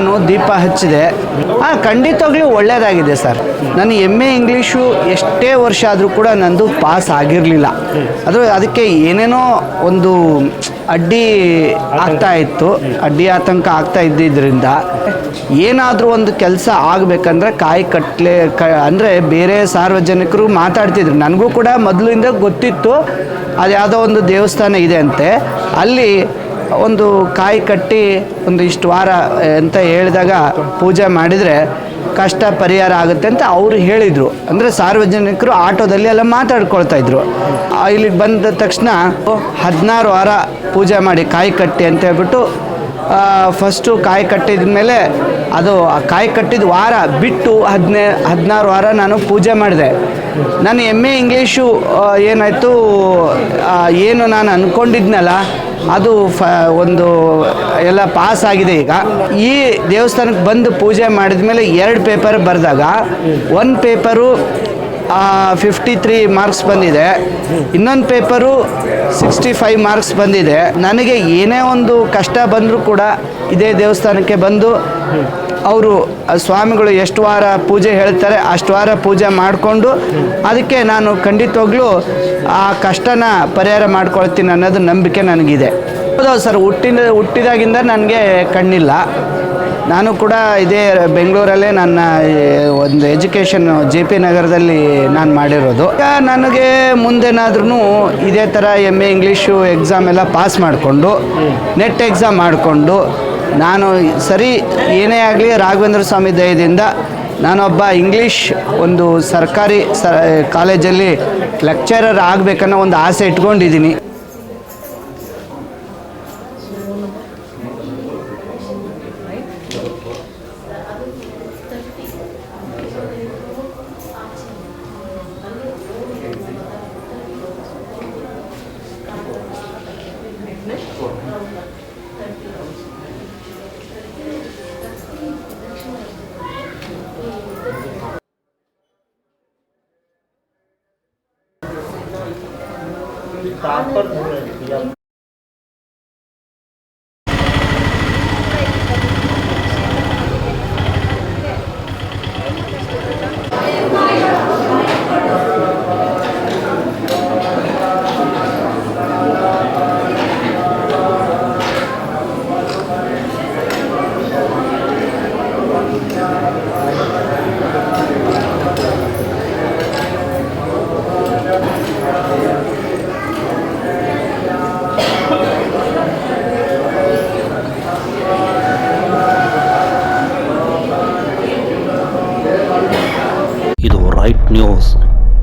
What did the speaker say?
ನಾನು ದೀಪ ಹಚ್ಚಿದೆ. ಹಾಂ ಖಂಡಿತವಾಗ್ಲೂ ಒಳ್ಳೆಯದಾಗಿದೆ ಸರ್. ನಾನು ಎಂ ಎ ಇಂಗ್ಲೀಷು ಎಷ್ಟೇ ವರ್ಷ ಆದರೂ ಕೂಡ ನಂದು ಪಾಸ್ ಆಗಿರಲಿಲ್ಲ. ಅದು ಅದಕ್ಕೆ ಏನೇನೋ ಒಂದು ಅಡ್ಡಿ ಆಗ್ತಾ ಇತ್ತು. ಅಡ್ಡಿ ಆತಂಕ ಆಗ್ತಾ ಇದ್ದಿದ್ದರಿಂದ ಏನಾದರೂ ಒಂದು ಕೆಲಸ ಆಗಬೇಕಂದ್ರೆ ಕಾಯಿ ಕಟ್ಲೆ ಕ, ಅಂದರೆ ಬೇರೆ ಸಾರ್ವಜನಿಕರು ಮಾತಾಡ್ತಿದ್ರು. ನನಗೂ ಕೂಡ ಮೊದಲಿಂದ ಗೊತ್ತಿತ್ತು. ಅದು ಯಾವುದೋ ಒಂದು ದೇವಸ್ಥಾನ ಇದೆ ಅಂತೆ. ಅಲ್ಲಿ ಒಂದು ಕಾಯಿ ಕಟ್ಟಿ ಒಂದು ಇಷ್ಟು ವಾರ ಅಂತ ಹೇಳಿದಾಗ ಪೂಜೆ ಮಾಡಿದರೆ ಕಷ್ಟ ಪರಿಹಾರ ಆಗುತ್ತೆ ಅಂತ ಅವರು ಹೇಳಿದರು. ಅಂದರೆ ಸಾರ್ವಜನಿಕರು ಆಟೋದಲ್ಲಿ ಎಲ್ಲ ಮಾತಾಡ್ಕೊಳ್ತಾ ಇದ್ರು. ಇಲ್ಲಿಗೆ ಬಂದ ತಕ್ಷಣ ಹದಿನಾರು ವಾರ ಪೂಜೆ ಮಾಡಿ ಕಾಯಿ ಕಟ್ಟಿ ಅಂತ ಹೇಳ್ಬಿಟ್ಟು ಫಸ್ಟು ಕಾಯಿ ಕಟ್ಟಿದ ಮೇಲೆ ಅದು ಆ ಕಾಯಿ ಕಟ್ಟಿದ ವಾರ ಬಿಟ್ಟು ಹದಿನೇ, ಹದಿನಾರು ವಾರ ನಾನು ಪೂಜೆ ಮಾಡಿದೆ. ನಾನು ಎಂ ಎ ಇಂಗ್ಲೀಷು ಏನಾಯಿತು ಏನು ನಾನು ಅಂದ್ಕೊಂಡಿದ್ನಲ್ಲ ಅದು ಫ, ಒಂದು ಎಲ್ಲ ಪಾಸ್ ಆಗಿದೆ ಈಗ. ಈ ದೇವಸ್ಥಾನಕ್ಕೆ ಬಂದು ಪೂಜೆ ಮಾಡಿದ ಮೇಲೆ ಎರಡು ಪೇಪರ್ ಬರೆದಾಗ ಒಂದು ಪೇಪರು ಫಿಫ್ಟಿ ತ್ರೀ ಮಾರ್ಕ್ಸ್ ಬಂದಿದೆ. ಇನ್ನೊಂದು ಪೇಪರು ಸಿಕ್ಸ್ಟಿ ಫೈವ್ ಮಾರ್ಕ್ಸ್ ಬಂದಿದೆ. ನನಗೆ ಏನೇ ಒಂದು ಕಷ್ಟ ಬಂದರೂ ಕೂಡ ಇದೇ ದೇವಸ್ಥಾನಕ್ಕೆ ಬಂದು ಅವರು ಸ್ವಾಮಿಗಳು ಎಷ್ಟು ವಾರ ಪೂಜೆ ಹೇಳ್ತಾರೆ, ಅಷ್ಟು ವಾರ ಪೂಜೆ ಮಾಡಿಕೊಂಡು ಅದಕ್ಕೆ ನಾನು ಖಂಡಿತವಾಗ್ಲೂ ಆ ಕಷ್ಟನ ಪರಿಹಾರ ಮಾಡ್ಕೊಳ್ತೀನಿ ಅನ್ನೋದು ನಂಬಿಕೆ ನನಗಿದೆ. ಹೌದು ಸರ್, ಹುಟ್ಟಿನ, ಹುಟ್ಟಿದಾಗಿಂದ ನನಗೆ ಕಣ್ಣಿಲ್ಲ. ನಾನು ಕೂಡ ಇದೇ ಬೆಂಗಳೂರಲ್ಲೇ ನನ್ನ ಒಂದು ಎಜುಕೇಷನ್ ಜೆ ಪಿ ನಗರದಲ್ಲಿ ನಾನು ಮಾಡಿರೋದು. ಈಗ ನನಗೆ ಮುಂದೇನಾದ್ರೂ ಇದೇ ಥರ ಎಂ ಎ ಇಂಗ್ಲೀಷು ಎಕ್ಸಾಮ್ ಎಲ್ಲ ಪಾಸ್ ಮಾಡಿಕೊಂಡು ನೆಟ್ ಎಕ್ಸಾಮ್ ಮಾಡಿಕೊಂಡು, ನಾನು ಸರಿ ಏನೇ ಆಗಲಿ ರಾಘವೇಂದ್ರ ಸ್ವಾಮಿ ದಯದಿಂದ ನಾನೊಬ್ಬ ಇಂಗ್ಲೀಷ್ ಒಂದು ಸರ್ಕಾರಿ ಸ, ಕಾಲೇಜಲ್ಲಿ ಲೆಕ್ಚರರ್ ಆಗಬೇಕನ್ನೋ ಒಂದು ಆಸೆ ಇಟ್ಕೊಂಡಿದ್ದೀನಿ. ಇದು ರೈಟ್ নিউজ